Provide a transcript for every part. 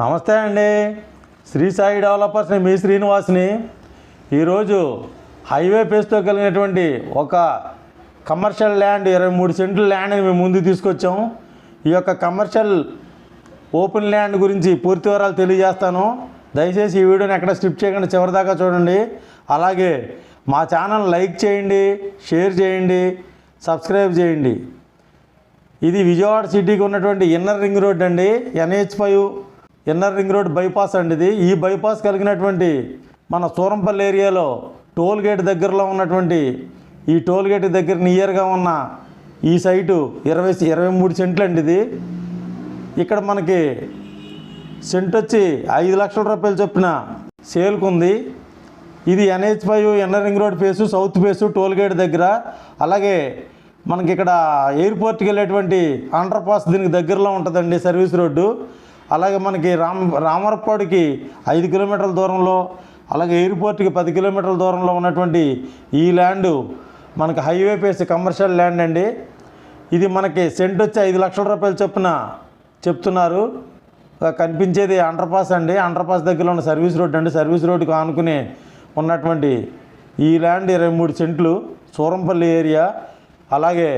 నమస్తే అండి. శ్రీ సాయి డెవలపర్స్ని మీ శ్రీనివాస్ని. ఈరోజు హైవే పేస్తో కలిగినటువంటి ఒక కమర్షియల్ ల్యాండ్ ఇరవై మూడు సెంట్ల ల్యాండ్ని మేము ముందు తీసుకొచ్చాం. ఈ యొక్క కమర్షియల్ ఓపెన్ ల్యాండ్ గురించి పూర్తి వివరాలు తెలియజేస్తాను. దయచేసి ఈ వీడియోని ఎక్కడ స్కిప్ చేయకుండా చివరిదాకా చూడండి. అలాగే మా ఛానల్ లైక్ చేయండి షేర్ చేయండి సబ్స్క్రైబ్ చేయండి. ఇది విజయవాడ సిటీకి ఉన్నటువంటి ఇన్నర్ రింగ్ రోడ్ అండి. NH five inner ring road bypass అండి ఇది. ఈ బైపాస్ కలిగినటువంటి మన సూరంపల్లి ఏరియాలో టోల్ గేట్ దగ్గరలో ఉన్నటువంటి ఈ టోల్ గేట్ దగ్గర నియర్గా ఉన్న ఈ సైటు ఇరవై ఇరవై మూడు సెంట్లు అండి ఇది. ఇక్కడ మనకి సెంట్ వచ్చి ఐదు లక్షల రూపాయలు చొప్పున సేల్కు ఉంది ఇది NH five NR ring road phase south phase toll gate దగ్గర. అలాగే మనకి ఇక్కడ ఎయిర్పోర్ట్కి వెళ్ళేటువంటి అండర్ పాస్ దీనికి దగ్గరలో ఉంటుందండి సర్వీస్ రోడ్డు. అలాగే మనకి రామ్ రామరపాడుకి ఐదు కిలోమీటర్ల దూరంలో అలాగే ఎయిర్పోర్ట్కి పది కిలోమీటర్ల దూరంలో ఉన్నటువంటి ఈ ల్యాండ్ మనకి హైవే ఫేస్ కమర్షియల్ ల్యాండ్ అండి. ఇది మనకి సెంట్ వచ్చి ఐదు లక్షల రూపాయలు చొప్పున చెప్తున్నారు. కనిపించేది అండర్పాస్ అండి. అండర్పాస్ దగ్గర ఉన్న సర్వీస్ రోడ్ అండి. సర్వీస్ రోడ్డుకు ఆనుకుని ఉన్నటువంటి ఈ ల్యాండ్ ఇరవై మూడు సెంట్లు సూరంపల్లి ఏరియా అలాగే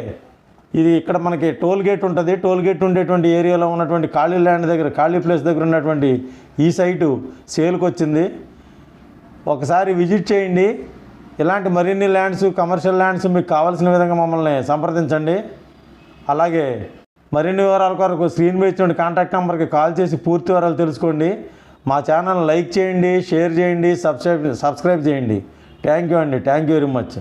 ఇది ఇక్కడ మనకి టోల్ గేట్ ఉంటుంది. టోల్ గేట్ ఉండేటువంటి ఏరియాలో ఉన్నటువంటి ఖాళీ ల్యాండ్ దగ్గర ఖాళీ ప్లేస్ దగ్గర ఉన్నటువంటి ఈ సైటు సేల్కి వచ్చింది ఒకసారి విజిట్ చేయండి. ఇలాంటి మరిన్ని ల్యాండ్స్ కమర్షియల్ ల్యాండ్స్ మీకు కావాల్సిన విధంగా మమ్మల్ని సంప్రదించండి. అలాగే మరిన్ని వివరాల కొరకు స్క్రీన్ మీద ఇచ్చిన కాంటాక్ట్ నెంబర్కి కాల్ చేసి పూర్తి వివరాలు తెలుసుకోండి. మా ఛానల్ లైక్ చేయండి షేర్ చేయండి సబ్స్క్రైబ్ సబ్స్క్రైబ్ చేయండి. థ్యాంక్ యూ అండి. Thank you very much.